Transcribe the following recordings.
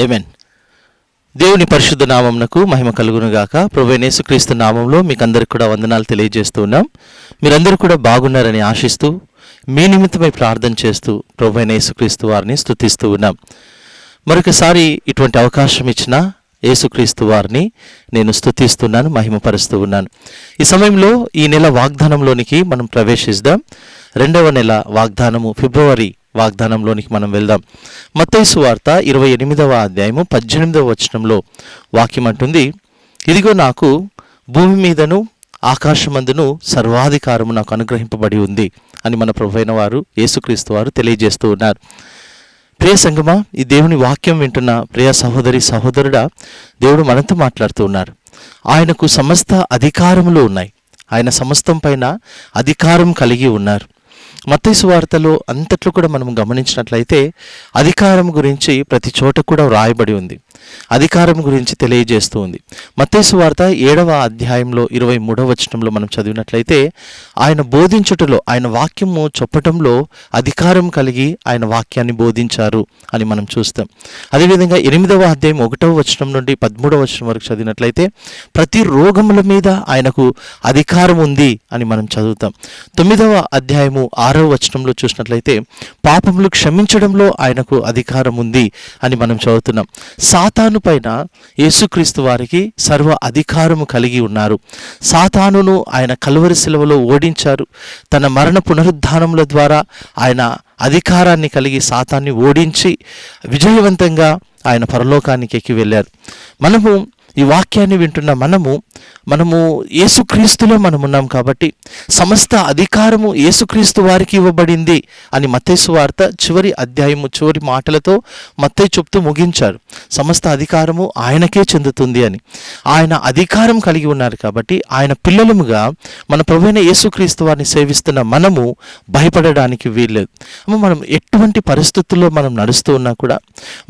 Amen దేవుని పరిశుద్ధ నామంనకు మహిమ కలుగునుగాక ప్రభు నామంలో మీకు అందరికి కూడా వందనాలు తెలియజేస్తూ ఉన్నాం. మీరందరూ కూడా బాగున్నారని ఆశిస్తూ మీ నిమిత్తమై ప్రార్థన చేస్తూ ప్రభు యేసుక్రీస్తు వారిని స్థుతిస్తూ ఉన్నాం. మరొకసారి ఇటువంటి అవకాశం ఇచ్చిన యేసుక్రీస్తు వారిని నేను స్థుతిస్తున్నాను మహిమపరుస్తూ ఉన్నాను. ఈ సమయంలో ఈ నెల వాగ్దానంలోనికి మనం ప్రవేశిద్దాం. రెండవ నెల వాగ్దానము ఫిబ్రవరి వాగ్దానంలోనికి మనం వెళ్దాం. మత్తైసు వార్త ఇరవై ఎనిమిదవ అధ్యాయము పద్దెనిమిదవ వచనంలో వాక్యం అంటుంది ఇదిగో నాకు భూమి మీదను ఆకాశమందును సర్వాధికారము నాకు అనుగ్రహింపబడి ఉంది అని మన ప్రభువైన వారు యేసుక్రీస్తు వారు తెలియజేస్తూ ఉన్నారు. ప్రియ సంగమా ఈ దేవుని వాక్యం వింటున్న ప్రియ సహోదరి సహోదరుడా దేవుడు మనతో మాట్లాడుతూ ఉన్నారు. ఆయనకు సమస్త అధికారములు ఉన్నాయి. ఆయన సమస్తం పైన అధికారం కలిగి ఉన్నారు. మత్తయి వార్తలో అంతట్లో కూడా మనం గమనించినట్లయితే అధికారం గురించి ప్రతి చోట కూడా వ్రాయబడి ఉంది. అధికారం గురించి తెలియజేస్తూ ఉంది. మత్తయి వార్త ఏడవ అధ్యాయంలో ఇరవై మూడవ వచనంలో మనం చదివినట్లయితే ఆయన బోధించుటలో ఆయన వాక్యము చెప్పటంలో అధికారం కలిగి ఆయన వాక్యాన్ని బోధించారు అని మనం చూస్తాం. అదేవిధంగా ఎనిమిదవ అధ్యాయం ఒకటవ వచనం నుండి పదమూడవ వచనం వరకు చదివినట్లయితే ప్రతి రోగముల మీద ఆయనకు అధికారం ఉంది అని మనం చదువుతాం. తొమ్మిదవ అధ్యాయము ఆరవ వచనంలో చూసినట్లయితే పాపములు క్షమించడంలో ఆయనకు అధికారం ఉంది అని మనం చదువుతున్నాం. సాతాను పైన యేసుక్రీస్తు వారికి సర్వ అధికారము కలిగి ఉన్నారు. సాతానును ఆయన కలువరి శిలవలో ఓడించారు. తన మరణ పునరుద్ధానముల ద్వారా ఆయన అధికారాన్ని కలిగి సాతాన్ని ఓడించి విజయవంతంగా ఆయన పరలోకానికి ఎక్కి వెళ్ళారు. మనము ఈ వాక్యాన్ని వింటున్న మనము మనము యేసుక్రీస్తులో మనం ఉన్నాం కాబట్టి సమస్త అధికారము యేసుక్రీస్తు వారికి ఇవ్వబడింది అని మత్తేసు వార్త చివరి అధ్యాయము చివరి మాటలతో మత్తే చెప్తూ ముగించారు. సమస్త అధికారము ఆయనకే చెందుతుంది అని. ఆయన అధికారం కలిగి ఉన్నారు కాబట్టి ఆయన పిల్లలముగా మన ప్రభువైన యేసుక్రీస్తు వారిని సేవిస్తున్న మనము భయపడడానికి వీల్లేదు. మనం ఎటువంటి పరిస్థితుల్లో మనం నడుస్తూ ఉన్నా కూడా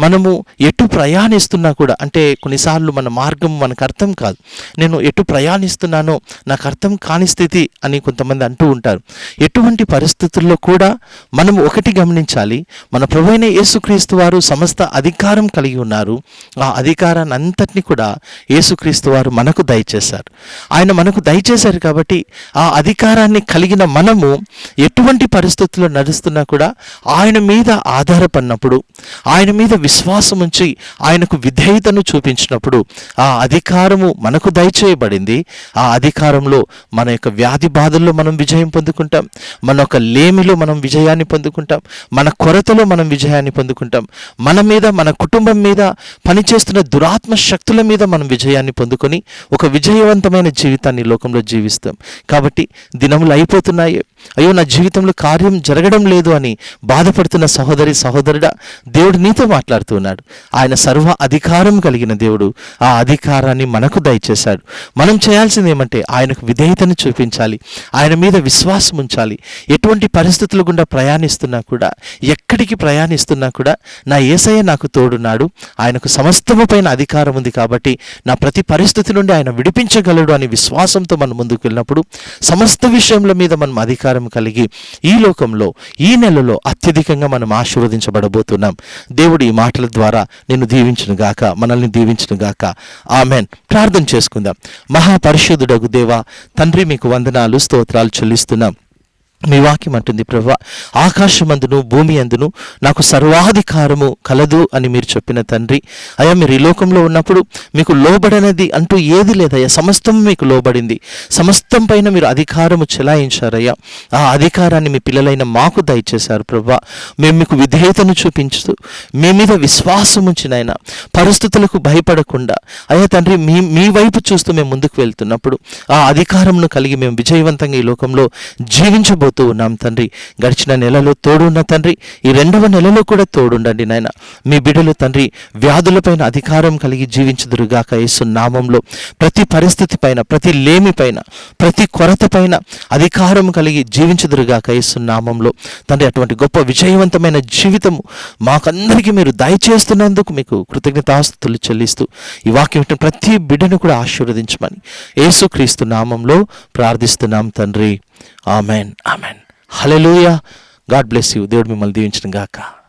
మనము ఎటు ప్రయాణిస్తున్నా కూడా అంటే కొన్నిసార్లు మన మార్గం మనకు అర్థం కాదు. నేను ఎటు ప్రయాణిస్తున్నానో నాకు అర్థం కాని స్థితి అని కొంతమంది అంటూ ఉంటారు. ఎటువంటి పరిస్థితుల్లో కూడా మనం ఒకటి గమనించాలి. మన ప్రభువైన యేసుక్రీస్తు వారు సమస్త అధికారం కలిగి ఉన్నారు. ఆ అధికారాన్ని అంతటిని కూడా యేసుక్రీస్తు వారు మనకు దయచేశారు. ఆయన మనకు దయచేశారు కాబట్టి ఆ అధికారాన్ని కలిగిన మనము ఎటువంటి పరిస్థితుల్లో నడుస్తున్నా కూడా ఆయన మీద ఆధారపడినప్పుడు ఆయన మీద విశ్వాసం ఉంచి ఆయనకు విధేయతను చూపించినప్పుడు ఆ అధికారము మనకు దయచేయబడింది. ఆ అధికారంలో మన యొక్క వ్యాధి బాధల్లో మనం విజయం పొందుకుంటాం. మన యొక్క లేమిలో మనం విజయాన్ని పొందుకుంటాం. మన కొరతలో మనం విజయాన్ని పొందుకుంటాం. మన మీద మన కుటుంబం మీద పనిచేస్తున్న దురాత్మ శక్తుల మీద మనం విజయాన్ని పొందుకొని ఒక విజయవంతమైన జీవితాన్ని లోకంలో జీవిస్తాం. కాబట్టి దినములు అయిపోతున్నాయి. అయ్యో నా జీవితంలో కార్యం జరగడం లేదు అని బాధపడుతున్న సహోదరి సహోదరుడా దేవుడు నీతో మాట్లాడుతున్నాడు ఆయన సర్వ అధికారం కలిగిన దేవుడు. ఆ అధికారాన్ని మనకు దయచేశాడు. మనం చేయాల్సింది ఏమంటే ఆయనకు విధేయతను చూపించాలి. ఆయన మీద విశ్వాసం ఉంచాలి. ఎటువంటి పరిస్థితులు గుండా ప్రయాణిస్తున్నా కూడా ఎక్కడికి ప్రయాణిస్తున్నా కూడా నా ఏసయ్య నాకు తోడున్నాడు. ఆయనకు సమస్తము పైన అధికారం ఉంది కాబట్టి నా ప్రతి పరిస్థితి నుండి ఆయన విడిపించగలడు అని విశ్వాసంతో మనం ముందుకు వెళ్ళినప్పుడు సమస్త విషయంలో మీద మనం అధికారం కలిగి ఈ లోకంలో ఈ నెలలో అత్యధికంగా మనం ఆశీర్వదించబడబోతున్నాం. దేవుడు ఈ మాటల ద్వారా నేను దీవించును గాక మనల్ని దీవించును గాక ఆమెన్. ప్రార్థన చేసుకుందాం. మహాపరిశుద్ధుడగు దేవా తండ్రి మీకు వందనాలు స్తోత్రాలు చెల్లిస్తున్నాం. మీ వాక్యం అంటుంది ప్రభా ఆకాశమందును భూమి అందును నాకు సర్వాధికారము కలదు అని మీరు చెప్పిన తండ్రి. అయ్యా మీరు ఈ లోకంలో ఉన్నప్పుడు మీకు లోబడనది అంటూ ఏది లేదయ్యా. సమస్తం మీకు లోబడింది. సమస్తం పైన మీరు అధికారము చెలాయించారయ్యా. ఆ అధికారాన్ని మీ పిల్లలైన మాకు దయచేశారు ప్రభా. మేము మీకు విధేయతను చూపించుతూ మీ మీద విశ్వాసం ఉంచినైనా పరిస్థితులకు భయపడకుండా. అయ్యా తండ్రి మీ మీ వైపు చూస్తూ మేము ముందుకు వెళ్తున్నప్పుడు ఆ అధికారంను కలిగి మేము విజయవంతంగా ఈ లోకంలో జీవించబో పోతూ ఉన్నాం తండ్రి. గడిచిన నెలలో తోడున్న తండ్రి. ఈ రెండవ నెలలో కూడా తోడుండండి నాయన. మీ బిడ్డలు తండ్రి వ్యాధులపైన అధికారం కలిగి జీవించదురుగాక యేసు నామంలో. ప్రతి పరిస్థితి పైన ప్రతి లేమి పైన ప్రతి కొరత పైన అధికారం కలిగి జీవించదురుగాక యేసు నామంలో. తండ్రి అటువంటి గొప్ప విజయవంతమైన జీవితము మాకందరికీ మీరు దయచేస్తున్నందుకు మీకు కృతజ్ఞతాస్తుతులు చెల్లిస్తూ ఈ వాక్యం ప్రతి బిడ్డను కూడా ఆశీర్వదించమని యేసుక్రీస్తు నామంలో ప్రార్థిస్తున్నాం తండ్రి. Amen amen hallelujah God bless you దేవుడు మిమ్మల్ని దీవించిన గాక